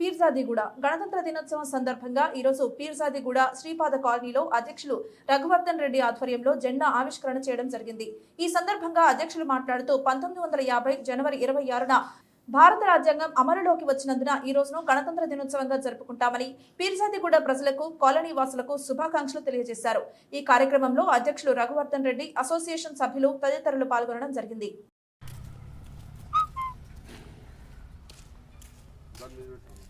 పీర్జాదిగూడ గణతంత్ర దినోత్సవం సందర్భంగా ఈరోజు పీర్జాదిగూడ శ్రీపాద కాలనీలో అధ్యక్షులు రఘువర్ధన్ రెడ్డి ఆధ్వర్యంలో జెండా ఆవిష్కరణ చేయడం జరిగింది. ఈ సందర్భంగా అధ్యక్షులు మాట్లాడుతూ పంతొమ్మిది వందల యాభై జనవరి ఇరవై ఆరున భారత రాజ్యాంగం అమలులోకి వచ్చినందున ఈ రోజును గణతంత్ర దినోత్సవంగా జరుపుకుంటామని పీర్జాదిగూడ ప్రజలకు కాలనీ వాసులకు శుభాకాంక్షలు తెలియజేశారు. ఈ కార్యక్రమంలో అధ్యక్షులు రఘువర్ధన్ రెడ్డి అసోసియేషన్ సభ్యులు తదితరులు పాల్గొనడం జరిగింది. Rajasekhar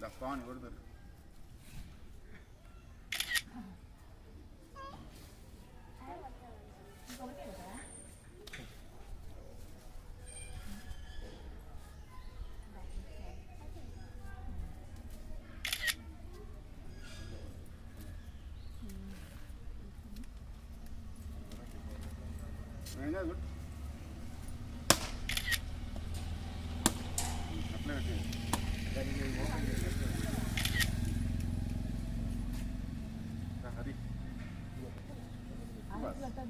ده طبعا اوردر Very good. Belajar?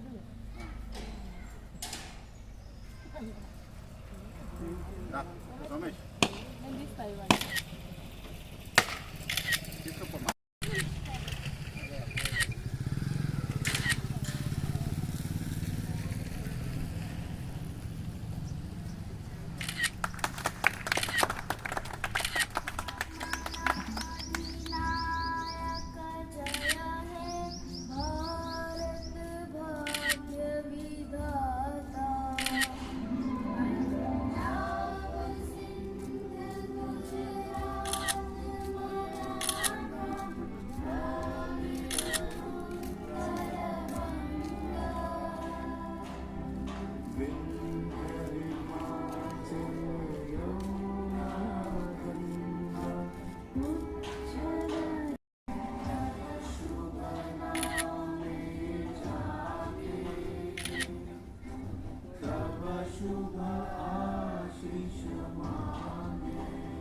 शुभ आशीष माने